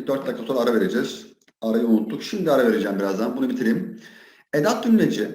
Bir 4 dakika sonra ara vereceğiz. Arayı unuttuk. Şimdi ara vereceğim birazdan. Bunu bitireyim. Edat tümleci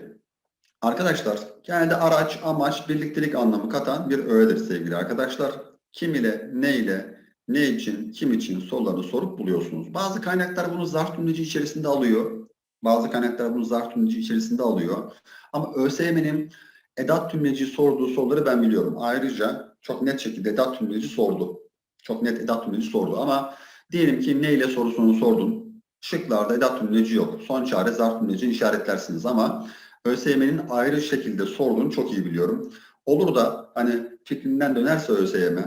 arkadaşlar genelde araç, amaç, birliktelik anlamı katan bir öğedir sevgili arkadaşlar. Kim ile, ne ile, ne için, kim için sorularını sorup buluyorsunuz. Bazı kaynaklar bunu zarf tümleci içerisinde alıyor. Bazı kaynaklar bunu zarf tümleci içerisinde alıyor. Ama ÖSYM'nin edat tümleci sorduğu soruları ben biliyorum. Ayrıca çok net şekilde edat tümleci sordu. Çok net edat tümleci sordu ama diyelim ki ne ile sorusunu sordun. Şıklarda edat tümleci yok. Son çare zarf tümleci işaretlersiniz ama ÖSYM'nin ayrı şekilde sorduğunu çok iyi biliyorum. Olur da hani fikrinden dönerse ÖSYM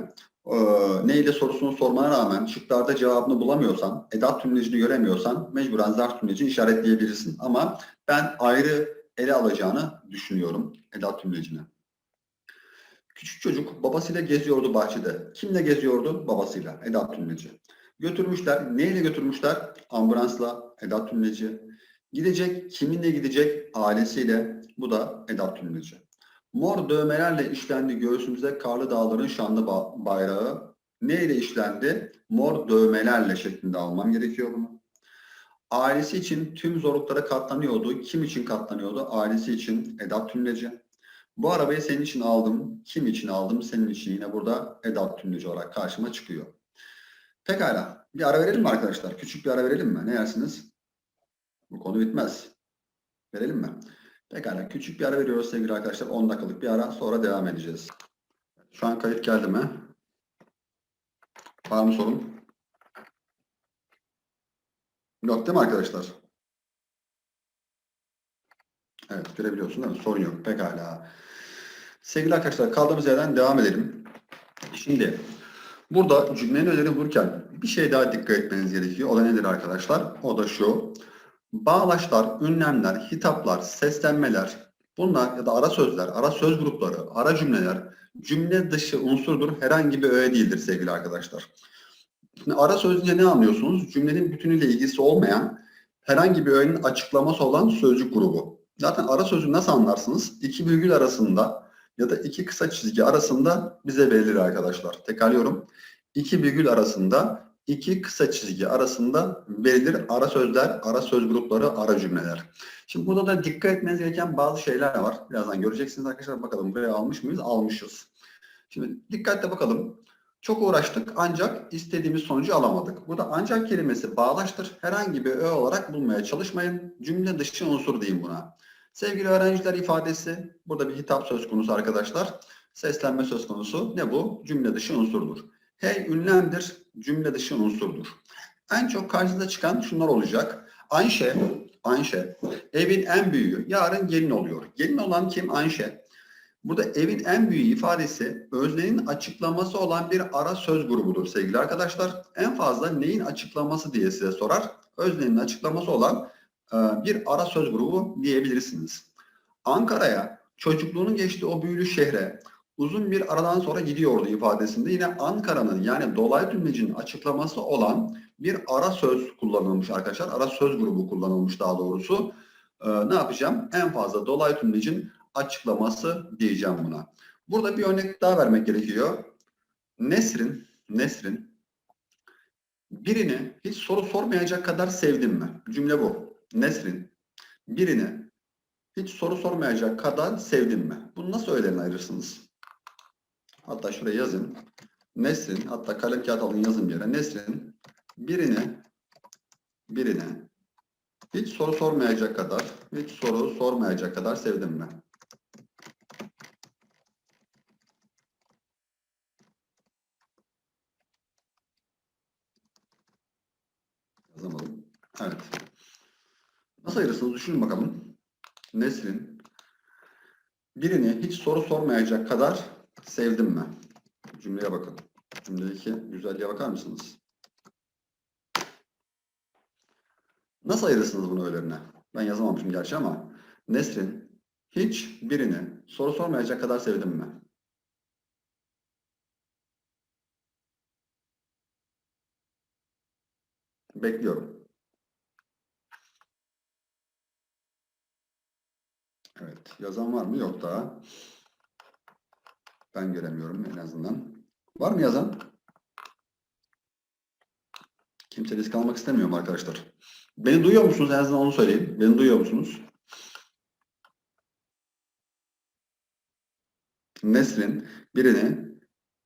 e, ne ile sorusunu sormana rağmen şıklarda cevabını bulamıyorsan, edat tümlecini göremiyorsan mecburen zarf tümleci işaretleyebilirsin. Ama ben ayrı ele alacağını düşünüyorum edat tümlecini. Küçük çocuk babasıyla geziyordu bahçede. Kimle geziyordu? Babasıyla. Edat tümleci. Götürmüşler. Neyle götürmüşler? Ambulansla. Edat tümleci. Gidecek. Kiminle gidecek? Ailesiyle. Bu da edat tümleci. Mor dövmelerle işlendi göğsümüze karlı dağların şanlı ba- bayrağı. Neyle işlendi? Mor dövmelerle şeklinde almam gerekiyor bunu. Ailesi için tüm zorluklara katlanıyordu. Kim için katlanıyordu? Ailesi için edat tümleci. Bu arabayı senin için aldım. Kim için aldım? Senin için yine burada edat tümleci olarak karşıma çıkıyor. Pekala. Bir ara verelim mi arkadaşlar? Küçük bir ara verelim mi? Ne yersiniz? Bu konu bitmez. Verelim mi? Pekala. Küçük bir ara veriyoruz sevgili arkadaşlar. 10 dakikalık bir ara. Sonra devam edeceğiz. Şu an kayıt geldi mi? Var mı sorun? Yok değil mi arkadaşlar? Evet görebiliyorsun değil mi? Sorun yok. Pekala. Sevgili arkadaşlar kaldığımız yerden devam edelim. Şimdi burada cümlenin önerini bulurken bir şey daha dikkat etmeniz gerekiyor. O da nedir arkadaşlar? O da şu. Bağlaçlar, ünlemler, hitaplar, seslenmeler, bunlar ya da ara sözler, ara söz grupları, ara cümleler cümle dışı unsurdur. Herhangi bir öğe değildir sevgili arkadaşlar. Şimdi ara sözünce ne anlıyorsunuz? Cümlenin bütünüyle ilgisi olmayan herhangi bir öğenin açıklaması olan sözcük grubu. Zaten ara sözü nasıl anlarsınız? İki virgül arasında ya da iki kısa çizgi arasında bize verilir arkadaşlar. Tekrarlıyorum. İki virgül arasında iki kısa çizgi arasında verilir ara sözler, ara söz grupları, ara cümleler. Şimdi burada da dikkat etmeniz gereken bazı şeyler var. Birazdan göreceksiniz arkadaşlar. Bakalım buraya almış mıyız? Almışız. Şimdi dikkatle bakalım. Çok uğraştık ancak istediğimiz sonucu alamadık. Burada ancak kelimesi bağlaçtır. Herhangi bir öğe olarak bulmaya çalışmayın. Cümle dışı unsur diyeyim buna. Sevgili öğrenciler ifadesi. Burada bir hitap söz konusu arkadaşlar. Seslenme söz konusu. Ne bu? Cümle dışı unsurdur. Hey ünlemdir. Cümle dışı unsurdur. En çok karşınıza çıkan şunlar olacak. Ayşe, Ayşe evin en büyüğü. Yarın gelin oluyor. Gelin olan kim? Ayşe. Burada evin en büyüğü ifadesi öznenin açıklaması olan bir ara söz grubudur sevgili arkadaşlar. En fazla neyin açıklaması diye size sorar. Öznenin açıklaması olan bir ara söz grubu diyebilirsiniz. Ankara'ya çocukluğunun geçtiği o büyülü şehre uzun bir aradan sonra gidiyordu ifadesinde yine Ankara'nın yani dolaylı tümlecinin açıklaması olan bir ara söz kullanılmış arkadaşlar. Ara söz grubu kullanılmış daha doğrusu. E, ne yapacağım? En fazla dolaylı tümlecin açıklaması diyeceğim buna. Burada bir örnek daha vermek gerekiyor. Nesrin, Nesrin birini hiç soru sormayacak kadar sevdim mi? Cümle bu. Nesrin birini hiç soru sormayacak kadar sevdim mi? Bunu nasıl öğelerine ayırırsınız? Hatta şuraya yazın. Nesrin, hatta kalem kağıt alın yazın bir yere. Nesrin birini birini hiç soru sormayacak kadar, hiç soru sormayacak kadar sevdim mi? Yazamadım. Evet. Nasıl ayırırsınız? Düşünün bakalım. Nesrin birini hiç soru sormayacak kadar sevdim mi? Cümleye bakın. Cümledeki güzelliğe bakar mısınız? Nasıl ayırırsınız bunu öğelerine? Ben yazamamışım gerçi ama Nesrin hiç birini soru sormayacak kadar sevdim mi? Bekliyorum. Evet. Yazan var mı? Yok daha. Ben göremiyorum en azından. Var mı yazan? Kimse risk almak istemiyorum arkadaşlar. Beni duyuyor musunuz? En azından onu söyleyeyim. Beni duyuyor musunuz? Nesrin birini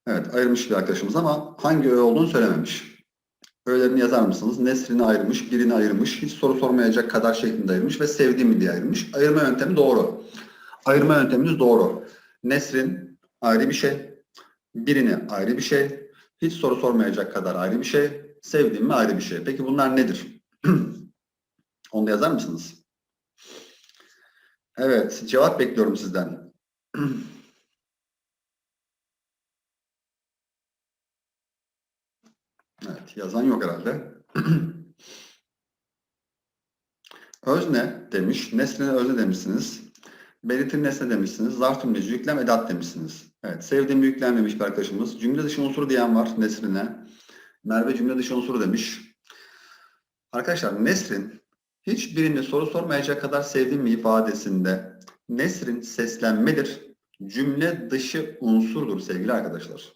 evet ayırmış bir arkadaşımız ama hangi öğe olduğunu söylememiş. Öğelerini yazar mısınız? Nesrini ayırmış, birini ayırmış, hiç soru sormayacak kadar şeklinde ayırmış ve sevdiğimi diye ayırmış. Ayırma yöntemi doğru. Ayırma yönteminiz doğru. Nesrin ayrı bir şey, birini ayrı bir şey, hiç soru sormayacak kadar ayrı bir şey, sevdiğim mi ayrı bir şey. Peki bunlar nedir? Onu yazar mısınız? Evet, cevap bekliyorum sizden. Evet, yazan yok herhalde. özne demiş, nesne özne demişsiniz. Belirtir nesne demişsiniz. Zarf tümleci, yüklem, edat demişsiniz. Evet, sevdiğim yüklem demiş bir arkadaşımız. Cümle dışı unsuru diyen var nesrine. Merve cümle dışı unsuru demiş. Arkadaşlar Nesrin hiçbirine soru sormayacak kadar sevdiğim mi ifadesinde Nesrin seslenmedir. Cümle dışı unsurdur sevgili arkadaşlar.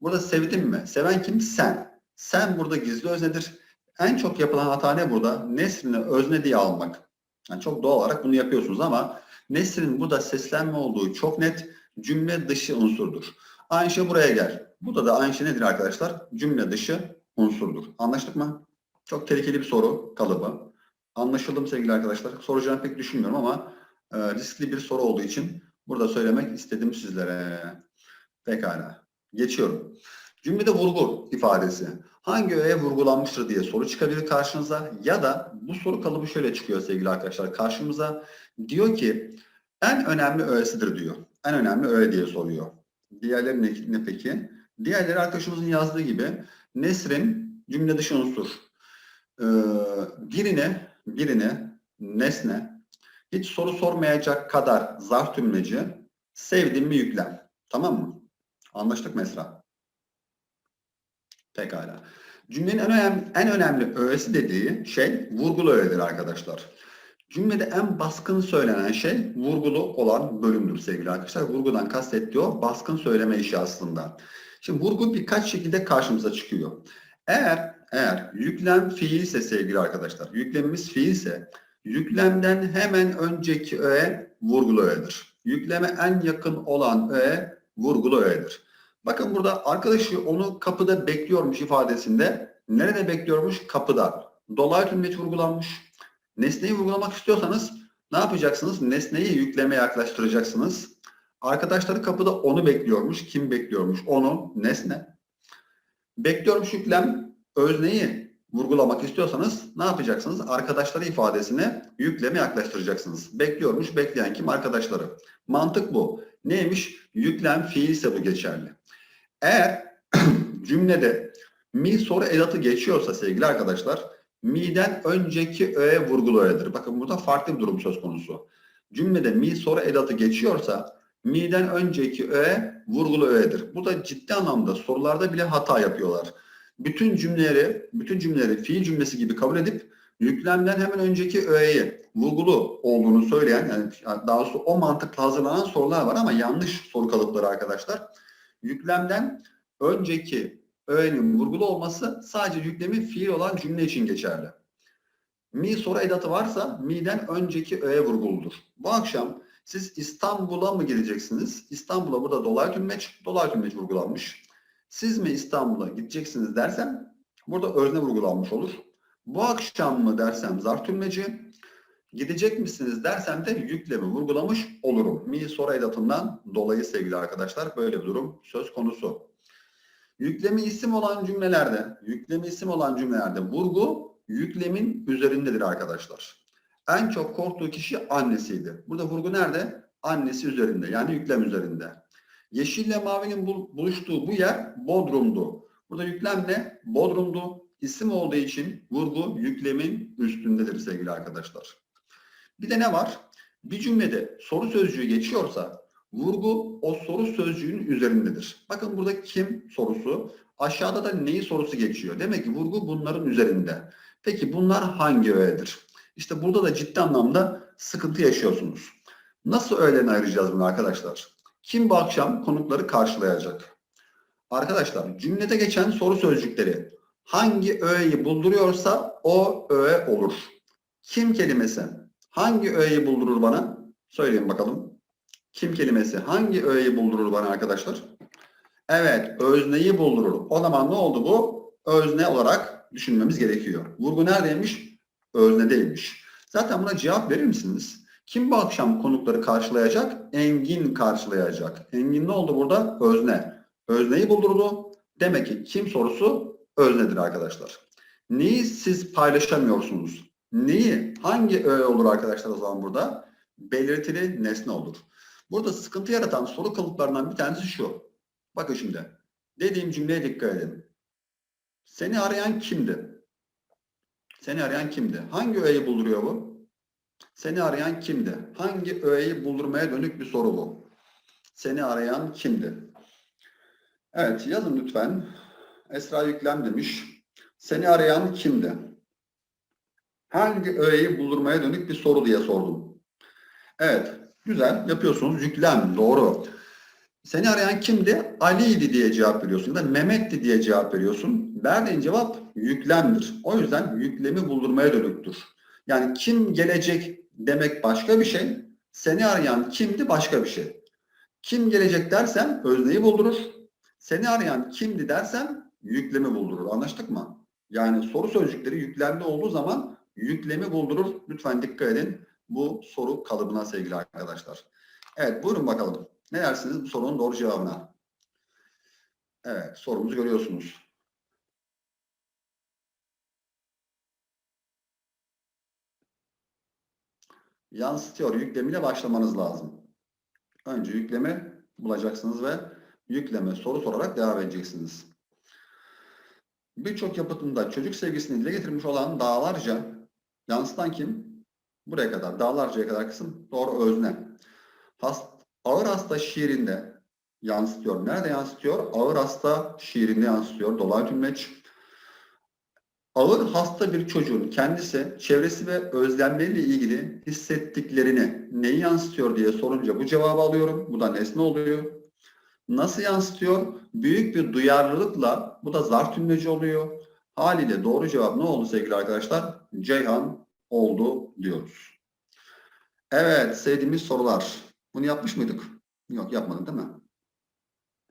Burada sevdim mi? Seven kim? Sen. Sen burada gizli öznedir. En çok yapılan hata ne burada? Nesrini özne diye almak. Yani çok doğal olarak bunu yapıyorsunuz ama Nesrin burada seslenme olduğu çok net cümle dışı unsurdur. Aynı şey buraya gel. Burada da aynı şey nedir arkadaşlar? Cümle dışı unsurdur. Anlaştık mı? Çok tehlikeli bir soru kalıbı. Anlaşıldı mı sevgili arkadaşlar? Soracağını pek düşünmüyorum ama e, riskli bir soru olduğu için burada söylemek istedim sizlere. Pekala. Geçiyorum. Cümlede vurgu ifadesi. Hangi öğeye vurgulanmıştır diye soru çıkabilir karşınıza ya da bu soru kalıbı şöyle çıkıyor sevgili arkadaşlar karşımıza. Diyor ki en önemli öğesidir diyor. En önemli öğe diye soruyor. Diğerleri ne, ne peki? Diğerleri arkadaşımızın yazdığı gibi Nesrin cümle dışı unsur. Ee, birine, birine, nesne, hiç soru sormayacak kadar zarf tümleci, sevdiğim bir yüklem. Tamam mı? Anlaştık mı Esra? Pekala. Cümlenin en önemli, en önemli öğesi dediği şey vurgulu öğedir arkadaşlar. Cümlede en baskın söylenen şey vurgulu olan bölümdür sevgili arkadaşlar. Vurgudan kastettiği o baskın söyleme işi aslında. Şimdi vurgu birkaç şekilde karşımıza çıkıyor. Eğer eğer yüklem fiilse sevgili arkadaşlar, yüklemimiz fiilse yüklemden hemen önceki öğe vurgulu öğedir. Yükleme en yakın olan öğe vurgulu öğedir. Bakın burada arkadaşı onu kapıda bekliyormuş ifadesinde nerede bekliyormuş? Kapıda. Dolaylı tümleç vurgulanmış. Nesneyi vurgulamak istiyorsanız ne yapacaksınız? Nesneyi yükleme yaklaştıracaksınız. Arkadaşları kapıda onu bekliyormuş. Kim bekliyormuş? Onu, nesne. Bekliyormuş yüklem özneyi vurgulamak istiyorsanız ne yapacaksınız? Arkadaşları ifadesine yükleme yaklaştıracaksınız. Bekliyormuş, bekleyen kim? Arkadaşları. Mantık bu. Neymiş? Yüklem fiilse bu geçerli. Eğer cümlede mi soru edatı geçiyorsa sevgili arkadaşlar, mi'den önceki öğe vurgulu öğedir. Bakın burada farklı bir durum söz konusu. Cümlede mi soru edatı geçiyorsa mi'den önceki öğe vurgulu öğedir. Burada ciddi anlamda sorularda bile hata yapıyorlar. Bütün cümleleri, bütün cümleleri fiil cümlesi gibi kabul edip yüklemden hemen önceki öğeyi vurgulu olduğunu söyleyen, yani daha doğrusu o mantıkla hazırlanan sorular var ama yanlış soru kalıpları arkadaşlar. Yüklemden önceki öğenin vurgulu olması sadece yüklemi fiil olan cümle için geçerli. Mi soru edatı varsa mi'den önceki öğe vurguludur. Bu akşam siz İstanbul'a mı gideceksiniz? İstanbul'a burada dolaylı tümleç, dolaylı tümleç vurgulanmış. Siz mi İstanbul'a gideceksiniz dersem burada özne vurgulanmış olur. Bu akşam mı dersem zarf tümleci, gidecek misiniz dersem de yüklemi vurgulamış olurum. Mi soru edatından dolayı sevgili arkadaşlar böyle bir durum söz konusu. Yüklemi isim olan cümlelerde, yüklemi isim olan cümlelerde vurgu yüklemin üzerindedir arkadaşlar. En çok korktuğu kişi annesiydi. Burada vurgu nerede? Annesi üzerinde yani yüklem üzerinde. Yeşille mavinin buluştuğu bu yer Bodrum'du. Burada yüklem ne? Bodrum'du. İsim olduğu için vurgu yüklemin üstündedir sevgili arkadaşlar. Bir de ne var? Bir cümlede soru sözcüğü geçiyorsa vurgu o soru sözcüğünün üzerindedir. Bakın burada kim sorusu, aşağıda da neyi sorusu geçiyor. Demek ki vurgu bunların üzerinde. Peki bunlar hangi öğedir? İşte burada da ciddi anlamda sıkıntı yaşıyorsunuz. Nasıl öğelerine ayıracağız bunu arkadaşlar? Kim bu akşam konukları karşılayacak? Arkadaşlar cümlede geçen soru sözcükleri hangi öğeyi bulduruyorsa o öğe olur. Kim kelimesi hangi öğeyi buldurur bana? Söyleyin bakalım. Kim kelimesi hangi öğeyi buldurur bana arkadaşlar? Evet, özneyi buldurur. O zaman ne oldu bu? Özne olarak düşünmemiz gerekiyor. Vurgu neredeymiş? Öznedeymiş. Zaten buna cevap verir misiniz? Kim bu akşam konukları karşılayacak? Engin karşılayacak. Engin ne oldu burada? Özne. Özneyi buldurdu. Demek ki kim sorusu öznedir arkadaşlar. Neyi siz paylaşamıyorsunuz? Neyi? Hangi öğe olur arkadaşlar o zaman burada? Belirtili nesne olur. Burada sıkıntı yaratan soru kalıplarından bir tanesi şu. Bakın şimdi. Dediğim cümleye dikkat edin. Seni arayan kimdi? Seni arayan kimdi? Hangi öğeyi bulduruyor bu? Seni arayan kimdi? Hangi öğeyi buldurmaya dönük bir soru bu? Seni arayan kimdi? Evet yazın lütfen. Esra yüklem demiş. Seni arayan kimdi? Hangi öğeyi buldurmaya dönük bir soru diye sordum. Evet güzel yapıyorsunuz. Yüklem doğru. Seni arayan kimdi? Ali'ydi diye cevap veriyorsun. Ya da Mehmet'ti diye cevap veriyorsun. Verdiğin cevap yüklemdir. O yüzden yüklemi buldurmaya dönüktür. Yani kim gelecek demek başka bir şey. Seni arayan kimdi başka bir şey. Kim gelecek dersem özneyi buldurur. Seni arayan kimdi dersem yüklemi buldurur. Anlaştık mı? Yani soru sözcükleri yüklemli olduğu zaman yüklemi buldurur. Lütfen dikkat edin bu soru kalıbına sevgili arkadaşlar. Evet buyurun bakalım. Ne dersiniz bu sorunun doğru cevabına? Evet sorumuzu görüyorsunuz. Yansıtıyor yüklemiyle başlamanız lazım. Önce yükleme bulacaksınız ve yükleme soru sorarak devam edeceksiniz. Birçok yapıtında çocuk sevgisini dile getirmiş olan dağlarca yansıtan kim? Buraya kadar, dağlarcaya kadar kısım doğru özne. Hast, ağır hasta şiirinde yansıtıyor. Nerede yansıtıyor? Ağır hasta şiirinde yansıtıyor. Dolay tümleç. Ağır hasta bir çocuğun kendisi, çevresi ve özlemleriyle ilgili hissettiklerini neyi yansıtıyor diye sorunca bu cevabı alıyorum. Bu da nesne oluyor. Nasıl yansıtıyor? Büyük bir duyarlılıkla bu da zarf tümleci oluyor. Haliyle doğru cevap ne oldu sevgili arkadaşlar? Ceyhan oldu diyoruz. Evet sevdiğimiz sorular. Bunu yapmış mıydık? Yok yapmadık değil mi?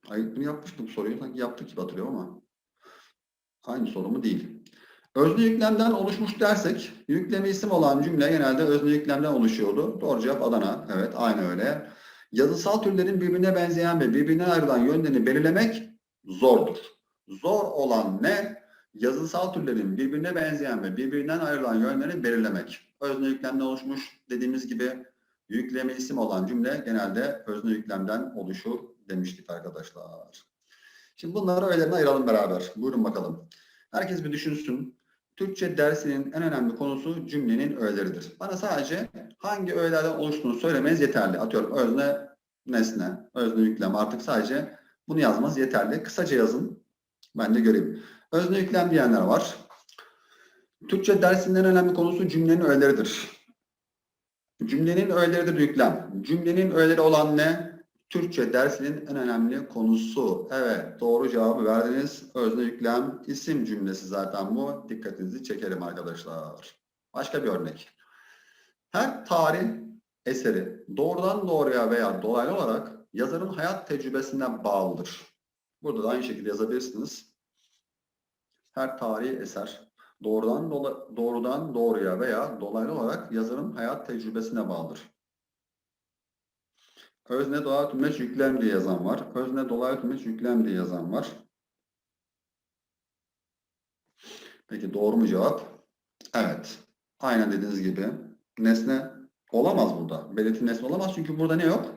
Hayır bunu yapmıştık bu soruyu. Sanki yaptık gibi hatırlıyorum ama. Aynı soru mu değil. Özne yüklemden oluşmuş dersek, yükleme isim olan cümle genelde özne yüklemden oluşuyordu. Doğru cevap Adana. Evet, aynı öyle. Yazısal türlerin birbirine benzeyen ve birbirinden ayrılan yönlerini belirlemek zordur. Zor olan ne? Yazısal türlerin birbirine benzeyen ve birbirinden ayrılan yönlerini belirlemek. Özne yüklemden oluşmuş dediğimiz gibi yükleme isim olan cümle genelde özne yüklemden oluşur demiştik arkadaşlar. Şimdi bunları öğelerine ayıralım beraber. Buyurun bakalım. Herkes bir düşünsün. Türkçe dersinin en önemli konusu cümlenin öğeleridir. Bana sadece hangi öğelerden oluştuğunu söylemeniz yeterli. Atıyorum özne, nesne, özne yüklem artık sadece bunu yazmanız yeterli. Kısaca yazın. Ben de göreyim. Özne yüklem diyenler var. Türkçe dersinin en önemli konusu cümlenin öğeleridir. Cümlenin öğeleridir yüklem. Cümlenin öğeleri olan ne? Türkçe dersinin en önemli konusu. Evet doğru cevabı verdiniz. Özne yüklem isim cümlesi zaten bu. Dikkatinizi çekerim arkadaşlar. Başka bir örnek. Her tarih eseri doğrudan doğruya veya dolaylı olarak yazarın hayat tecrübesine bağlıdır. Burada da aynı şekilde yazabilirsiniz. Her tarihi eser doğrudan dola, doğrudan doğruya veya dolaylı olarak yazarın hayat tecrübesine bağlıdır. Özne dolaylı tümeç yüklem diye yazan var. Özne dolaylı tümeç yüklem diye yazan var. Peki doğru mu cevap? Evet. Aynen dediğiniz gibi. Nesne olamaz burada. Belirti nesne olamaz çünkü burada ne yok?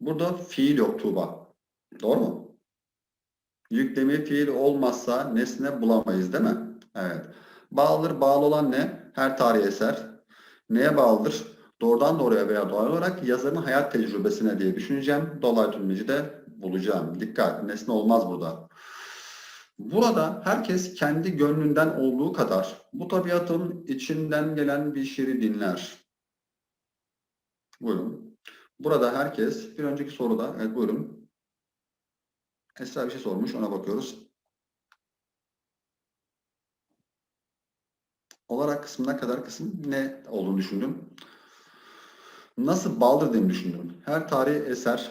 Burada fiil yok Tuğba. Doğru mu? Yüklemi fiil olmazsa nesne bulamayız değil mi? Evet. Bağlıdır. Bağlı olan ne? Her tarih eser. Neye bağlıdır? Doğrudan doğruya veya doğal olarak yazarın hayat tecrübesine diye düşüneceğim. Dolaylı tümleci de bulacağım. Dikkat. Nesne olmaz burada. Burada herkes kendi gönlünden olduğu kadar bu tabiatın içinden gelen bir şiiri dinler. Buyurun. Burada herkes bir önceki soruda evet buyurun. Esra bir şey sormuş ona bakıyoruz. olarak kısmına kadar kısım ne olduğunu düşündüm. Nasıl bağlıdır diye düşündüm. Her tarihi eser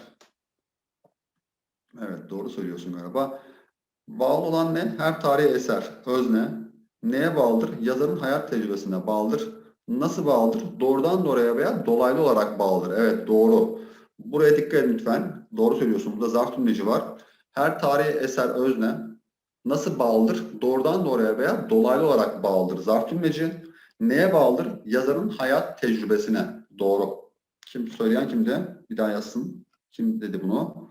Evet doğru söylüyorsun galiba. Bağlı olan ne? Her tarihi eser, özne. Neye bağlıdır? Yazarın hayat tecrübesine bağlıdır. Nasıl bağlıdır? Doğrudan doğruya veya dolaylı olarak bağlıdır. Evet doğru. Buraya dikkat edin lütfen. Doğru söylüyorsun. Burada zarf tümleci var. Her tarihi eser özne. Nasıl bağlıdır? Doğrudan doğruya veya dolaylı olarak bağlıdır. Zarf tümleci. Neye bağlıdır? Yazarın hayat tecrübesine. Doğru. Kim söyleyen kimdi? Bir daha yazsın. Kim dedi bunu?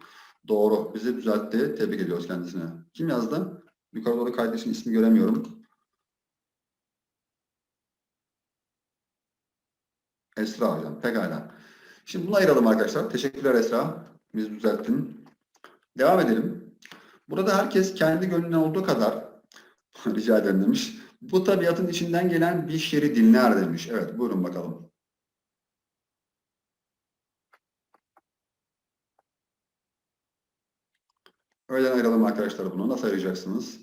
Doğru. Bizi düzeltti. Tebrik ediyoruz kendisine. Kim yazdı? Yukarı doğru kardeşin ismi göremiyorum. Esra hocam. Pekala. Şimdi bunu ayıralım arkadaşlar. Teşekkürler Esra. Bizi düzelttin. Devam edelim. Burada herkes kendi gönlünden olduğu kadar rica ederim demiş. Bu tabiatın içinden gelen bir şiiri dinler demiş. Evet buyurun bakalım. Öğlen ayıralım arkadaşlar bunu. Nasıl ayıracaksınız?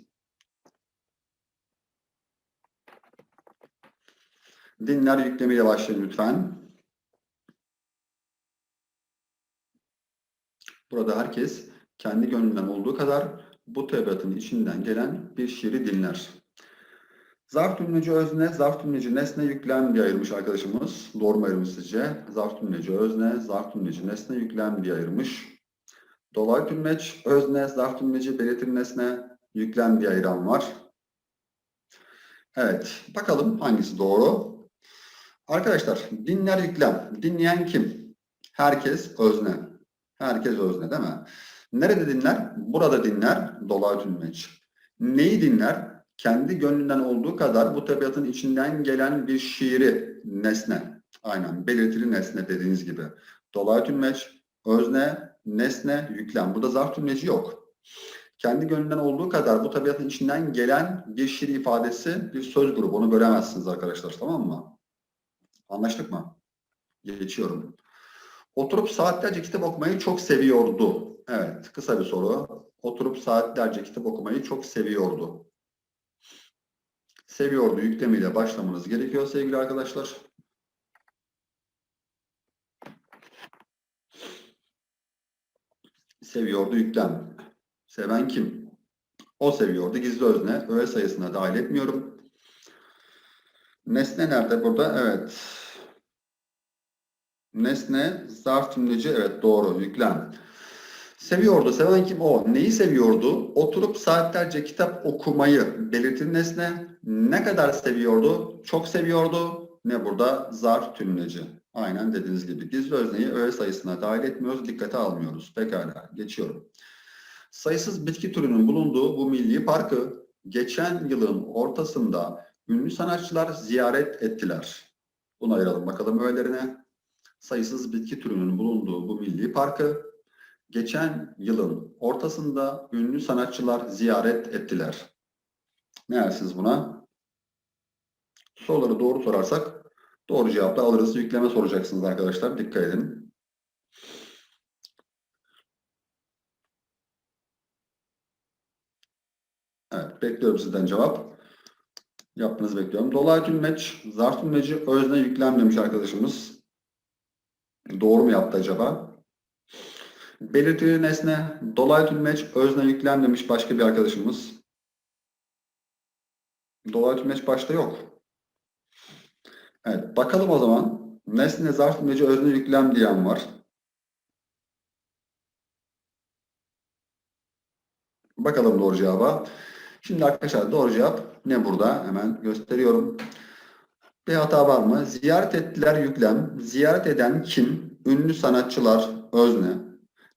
Dinler yüklemeyle başlayın lütfen. Burada herkes kendi gönlünden olduğu kadar bu tabiatın içinden gelen bir şiiri dinler. Zarf tümleci özne, zarf tümleci nesne yüklem diye ayırmış arkadaşımız. Doğru mu ayırmış sizce? Zarf tümleci özne, zarf tümleci nesne yüklem diye ayırmış. Dolay tümleç, özne, zarf tümleci, belirtir nesne, yüklem diye ayıran var. Evet, bakalım hangisi doğru? Arkadaşlar, dinler yüklem. Dinleyen kim? Herkes özne. Herkes özne değil mi? Nerede dinler? Burada dinler, dolay tümleç. Neyi dinler? Kendi gönlünden olduğu kadar bu tabiatın içinden gelen bir şiiri, nesne. Aynen, belirtili nesne dediğiniz gibi. Dolay tümleç, özne, nesne, yüklem. Burada zarf tümleci yok. Kendi gönlünden olduğu kadar bu tabiatın içinden gelen bir şiir ifadesi, bir söz grubu. Onu bölemezsiniz arkadaşlar tamam mı? Anlaştık mı? Geçiyorum. Oturup saatlerce kitap okumayı çok seviyordu. Evet, kısa bir soru. Oturup saatlerce kitap okumayı çok seviyordu. Seviyordu yüklemiyle başlamanız gerekiyor sevgili arkadaşlar. Seviyordu yüklem. Seven kim? O seviyordu. Gizli özne. Öğe sayısına dahil etmiyorum. Nesne nerede burada? Evet. Nesne, zarf tümleci. Evet doğru. Yüklem. Seviyordu. Seven kim? O. Neyi seviyordu? Oturup saatlerce kitap okumayı belirtir nesne. Ne kadar seviyordu? Çok seviyordu. Ne burada? Zarf tümleci. Aynen dediğiniz gibi. Gizli özneyi öğe sayısına dahil etmiyoruz. Dikkate almıyoruz. Pekala. Geçiyorum. Sayısız bitki türünün bulunduğu bu milli parkı geçen yılın ortasında ünlü sanatçılar ziyaret ettiler. Bunu ayıralım bakalım öğelerine. Sayısız bitki türünün bulunduğu bu milli parkı geçen yılın ortasında ünlü sanatçılar ziyaret ettiler. Ne dersiniz buna? Soruları doğru sorarsak doğru cevapla alırız. Yükleme soracaksınız arkadaşlar. Dikkat edin. Evet, bekliyorum sizden cevap. Yapmanızı bekliyorum. Dolay tümleç, zarf tümleci özne yüklem demiş arkadaşımız. Doğru mu yaptı acaba? Belirtili nesne, dolay tümleç, özne yüklem demiş başka bir arkadaşımız. Dolay tümleç başta yok. Evet, bakalım o zaman. Nesne, zarf tümleci, özne yüklem diyen var. Bakalım doğru cevaba. Şimdi arkadaşlar doğru cevap ne burada? Hemen gösteriyorum. Bir hata var mı? Ziyaret ettiler yüklem. Ziyaret eden kim? Ünlü sanatçılar özne.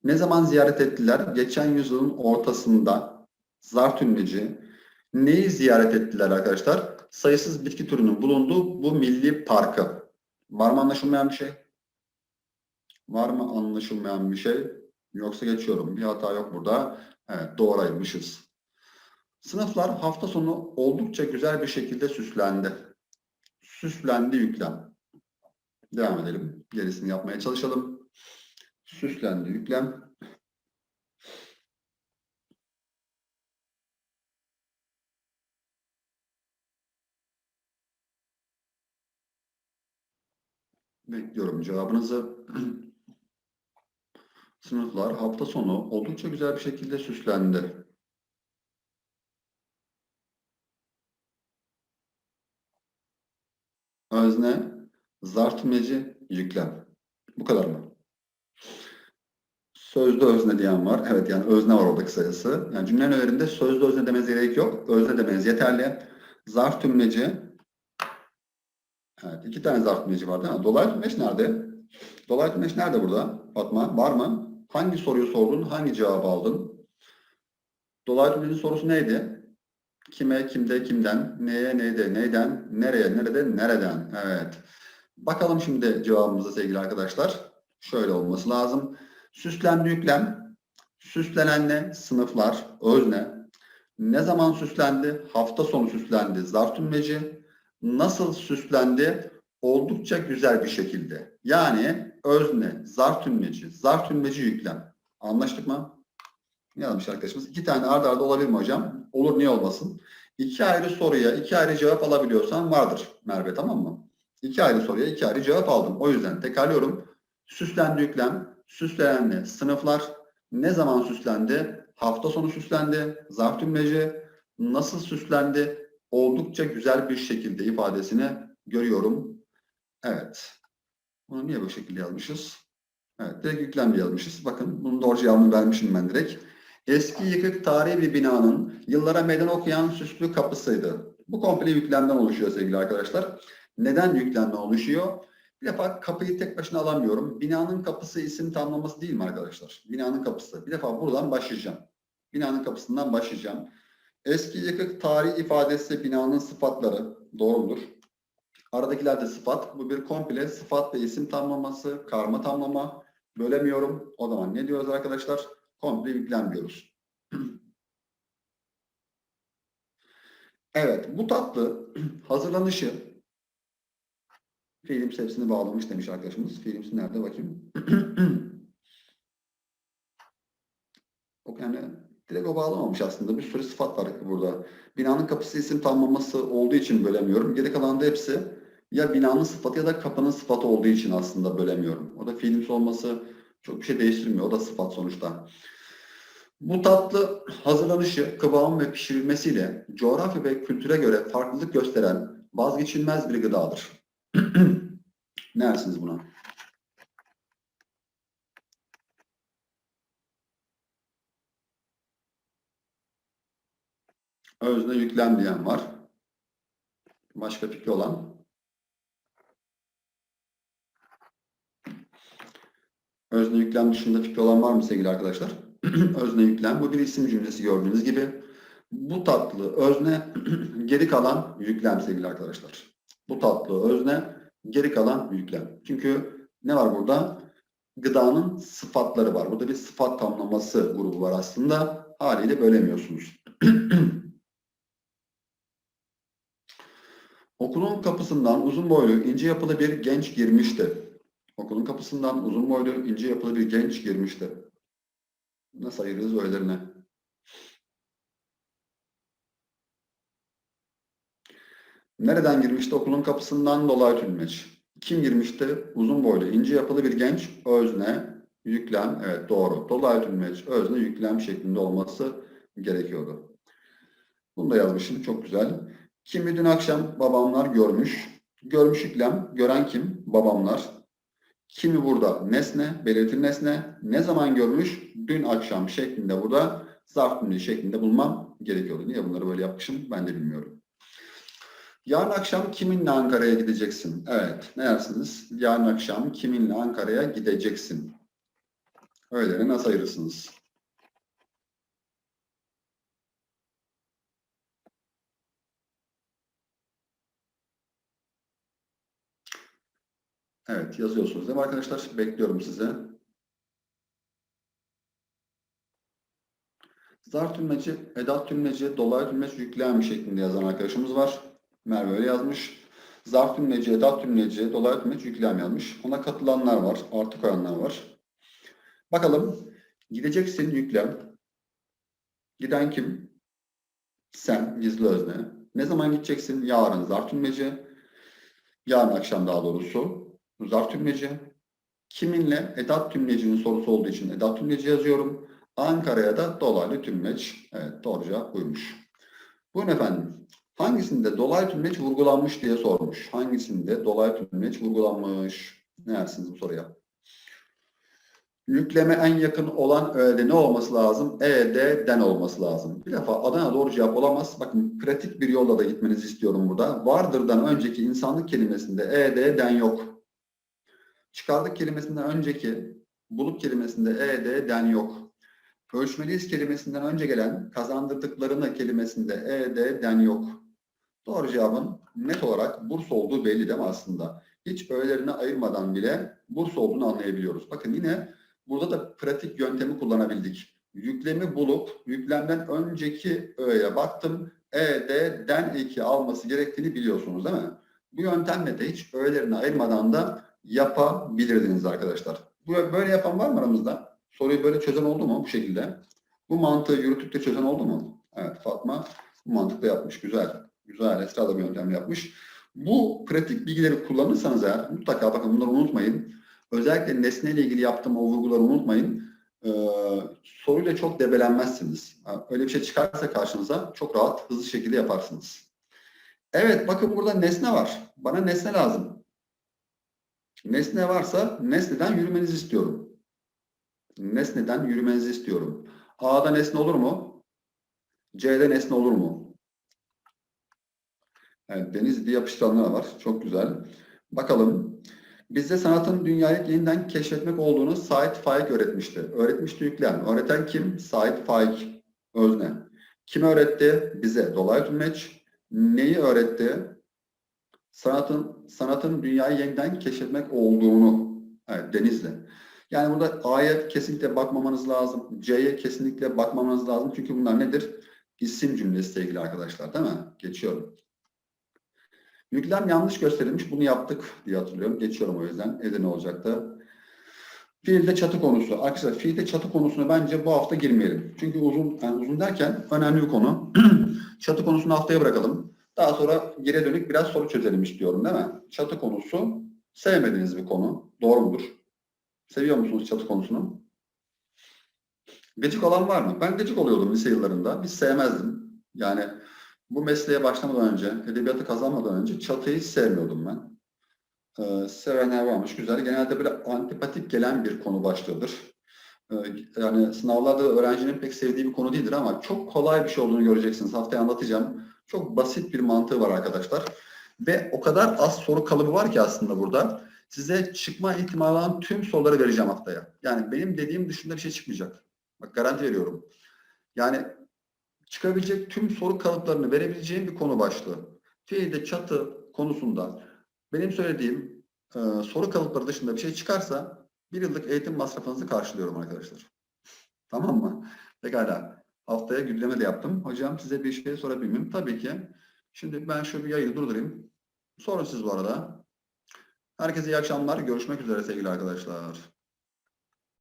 Ne zaman ziyaret ettiler? Geçen yüzyılın ortasında zar tümleci. Neyi ziyaret ettiler arkadaşlar? Sayısız bitki türünün bulunduğu bu milli parkı. Var mı anlaşılmayan bir şey? Var mı anlaşılmayan bir şey? Yoksa geçiyorum. Bir hata yok burada. Evet doğraymışız. Sınıflar hafta sonu oldukça güzel bir şekilde süslendi. Süslendi yüklem. Devam edelim. Gerisini yapmaya çalışalım. Süslendi yüklem. Bekliyorum cevabınızı. Sınıflar hafta sonu oldukça güzel bir şekilde süslendi. Özne, zarf tümleci, yüklem. Bu kadar mı? Sözlü özne diyen var. Evet yani özne var orada kısacası. Yani cümlenin önerinde sözlü özne demeniz gerek yok. Özne demeniz yeterli. Zarf tümleci. Evet iki tane zarf tümleci var değil? Dolaylı tümleç nerede? Dolaylı tümleç nerede burada? Fatma var mı? Hangi soruyu sordun? Hangi cevabı aldın? Dolaylı tümlecin sorusu neydi? Kime, kimde, kimden, neye, neyde, neyden, nereye, nerede, nereden. Evet. Bakalım şimdi cevabımıza sevgili arkadaşlar. Şöyle olması lazım. Süslendi yüklem. Süslenen ne? Sınıflar, özne. Ne zaman süslendi? Hafta sonu süslendi. Zarf tümleci. Nasıl süslendi? Oldukça güzel bir şekilde. Yani özne, zarf tümleci, zarf tümleci yüklem. Anlaştık mı? Ne yazmış arkadaşımız? İki tane arda arda olabilir mi hocam? Olur niye olmasın? İki ayrı soruya iki ayrı cevap alabiliyorsan vardır Merve tamam mı? İki ayrı soruya iki ayrı cevap aldım. O yüzden tekrarlıyorum. Süslendi yüklem, süslendi sınıflar. Ne zaman süslendi? Hafta sonu süslendi. Zarf tümleci. Nasıl süslendi? Oldukça güzel bir şekilde ifadesini görüyorum. Evet. Bunu niye bu şekilde yazmışız? Evet, direkt yüklem diye yazmışız. Bakın bunun doğru cevabını vermişim ben direkt. Eski yıkık tarihi bir binanın yıllara meydan okuyan süslü kapısıydı. Bu komple yüklemden oluşuyor sevgili arkadaşlar. Neden yüklemden oluşuyor? Bir defa kapıyı tek başına alamıyorum. Binanın kapısı isim tamlaması değil mi arkadaşlar? Binanın kapısı. Bir defa buradan başlayacağım. Binanın kapısından başlayacağım. Eski yıkık tarih ifadesi binanın sıfatları. Doğru mudur? Aradakiler de sıfat. Bu bir komple sıfat ve isim tamlaması, karma tamlama. Bölemiyorum. O zaman ne diyoruz arkadaşlar? Komple yüklem. Evet, bu tatlı hazırlanışı fiilimsi hepsini bağlamış demiş arkadaşımız. Fiilimsi nerede bakayım. o yani direkt o bağlamamış aslında. Bir sürü sıfat var burada. Binanın kapısı isim tamlaması olduğu için bölemiyorum. Geri kalan da hepsi ya binanın sıfatı ya da kapının sıfatı olduğu için aslında bölemiyorum. O da fiilimsi olması çok bir şey değiştirmiyor. O da sıfat sonuçta. Bu tatlı hazırlanışı, kıvam ve pişirilmesiyle coğrafya ve kültüre göre farklılık gösteren vazgeçilmez bir gıdadır. ne dersiniz buna? Özne yüklem diyen var. Başka fikri olan? Özne yüklem dışında fikri olan var mı sevgili arkadaşlar? özne yüklem. Bu bir isim cümlesi gördüğünüz gibi. Bu tatlı özne geri kalan yüklem sevgili arkadaşlar. Bu tatlı özne geri kalan yüklem. Çünkü ne var burada? Gıdanın sıfatları var. Burada bir sıfat tamlaması grubu var aslında. Haliyle bölemiyorsunuz. Okulun kapısından uzun boylu ince yapılı bir genç girmişti. Okulun kapısından uzun boylu ince yapılı bir genç girmişti. Nasıl ayırırız öğelerine? Nereden girmişti? Okulun kapısından dolayı tülmeç. Kim girmişti? Uzun boylu, ince yapılı bir genç, özne, yüklem. Evet doğru. Dolayı tülmeç, özne, yüklem şeklinde olması gerekiyordu. Bunu da yazmışım. Çok güzel. Kimi dün akşam babamlar görmüş. Görmüş yüklem. Gören kim? Babamlar. Kimi burada nesne, belirtili nesne. Ne zaman görmüş? Dün akşam şeklinde burada zarf cümle şeklinde bulmam gerekiyordu. Niye bunları böyle yapmışım ben de bilmiyorum. Yarın akşam kiminle Ankara'ya gideceksin? Evet, ne dersiniz? Yarın akşam kiminle Ankara'ya gideceksin? Öyle nasıl ayırırsınız? Evet, yazıyorsunuz değil mi arkadaşlar? Bekliyorum size. Zarf tümleci, edat tümleci, dolaylı tümleci, yüklem şeklinde yazan arkadaşımız var. Merve öyle yazmış. Zarf tümleci, edat tümleci, dolaylı tümleci, yüklem yazmış. Ona katılanlar var, artı koyanlar var. Bakalım. Gideceksin yüklem. Giden kim? Sen, gizli özne. Ne zaman gideceksin? Yarın zarf tümleci. Yarın akşam daha doğrusu. Zarf tümleci. Kiminle? Edat tümlecinin sorusu olduğu için edat tümleci yazıyorum. Ankara'ya da dolaylı tümleç. Evet doğru cevap buymuş. Buyurun efendim. Hangisinde dolaylı tümleç vurgulanmış diye sormuş. Hangisinde dolaylı tümleç vurgulanmış? Ne dersiniz bu soruya? Yükleme en yakın olan öğede ne olması lazım? ED'den olması lazım. Bir defa Adana doğru cevap olamaz. Bakın pratik bir yolla da gitmenizi istiyorum burada. Vardır'dan önceki insanlık kelimesinde ED'den yok. Çıkardık kelimesinden önceki bulut kelimesinde ED'den yok. Ölçmeliyiz kelimesinden önce gelen kazandırdıklarını kelimesinde ED'den yok. Doğru cevabın net olarak Burs olduğu belli değil mi aslında? Hiç öğelerine ayırmadan bile Burs olduğunu anlayabiliyoruz. Bakın yine burada da pratik yöntemi kullanabildik. Yüklemi bulup yüklemden önceki öğeye baktım. ED'den eki alması gerektiğini biliyorsunuz değil mi? Bu yöntemle de hiç öğelerine ayırmadan da yapabilirdiniz arkadaşlar. Böyle yapan var mı aramızda? Soruyu böyle çözen oldu mu bu şekilde? Bu mantığı yürütüp de çözen oldu mu? Evet Fatma bu mantıkla yapmış. Güzel. Güzel. Esra da bir yöntem yapmış. Bu pratik bilgileri kullanırsanız eğer mutlaka bakın bunları unutmayın. Özellikle nesneyle ilgili yaptığım o vurguları unutmayın. Ee, soruyla çok debelenmezsiniz. Öyle bir şey çıkarsa karşınıza çok rahat, hızlı şekilde yaparsınız. Evet bakın burada nesne var. Bana nesne lazım. Nesne varsa nesneden yürümenizi istiyorum. Nesneden yürümenizi istiyorum. A'da nesne olur mu? C'de nesne olur mu? Evet, Deniz diye yapıştıranlar var. Çok güzel. Bakalım. Bize sanatın dünyayı yeniden keşfetmek olduğunu Said Faik öğretmişti. Öğretmişti yüklem. Öğreten kim? Said Faik. Özne. Kim öğretti? Bize. Dolaylı tümleç. Neyi öğretti? Sanatın sanatın dünyayı yeniden keşfetmek olduğunu. Evet, Deniz'le. Yani burada A'ya kesinlikle bakmamanız lazım. C'ye kesinlikle bakmamanız lazım. Çünkü bunlar nedir? İsim cümlesi sevgili arkadaşlar değil mi? Geçiyorum. Yüklem yanlış gösterilmiş. Bunu yaptık diye hatırlıyorum. Geçiyorum o yüzden. Evde ne olacaktı? Fiilde çatı konusu. Arkadaşlar fiilde çatı konusuna bence bu hafta girmeyelim. Çünkü uzun, yani uzun derken önemli bir konu. çatı konusunu haftaya bırakalım. Daha sonra geri dönük biraz soru çözelim istiyorum değil mi? Çatı konusu sevmediğiniz bir konu. Doğru mudur? Seviyor musunuz çatı konusunu? Gıcık olan var mı? Ben gıcık oluyordum lise yıllarında. Hiç sevmezdim. Yani bu mesleğe başlamadan önce, edebiyatı kazanmadan önce çatıyı sevmiyordum ben. Ee, sevenler varmış, güzel. Genelde böyle antipatik gelen bir konu başlığıdır. Ee, yani sınavlarda da öğrencinin pek sevdiği bir konu değildir ama çok kolay bir şey olduğunu göreceksiniz. Haftaya anlatacağım. Çok basit bir mantığı var arkadaşlar. Ve o kadar az soru kalıbı var ki aslında burada. Size çıkma ihtimali olan tüm soruları vereceğim haftaya. Yani benim dediğim dışında bir şey çıkmayacak. Bak garanti veriyorum. Yani çıkabilecek tüm soru kalıplarını verebileceğim bir konu başlığı. Fiilde çatı konusunda benim söylediğim e, soru kalıpları dışında bir şey çıkarsa bir yıllık eğitim masrafınızı karşılıyorum arkadaşlar. Tamam mı? Pekala. Haftaya gündeme de yaptım. Hocam size bir şey sorabilir miyim? Tabii ki. Şimdi ben şu bir yayını durdurayım. Sorun siz bu arada. Herkese iyi akşamlar. Görüşmek üzere sevgili arkadaşlar.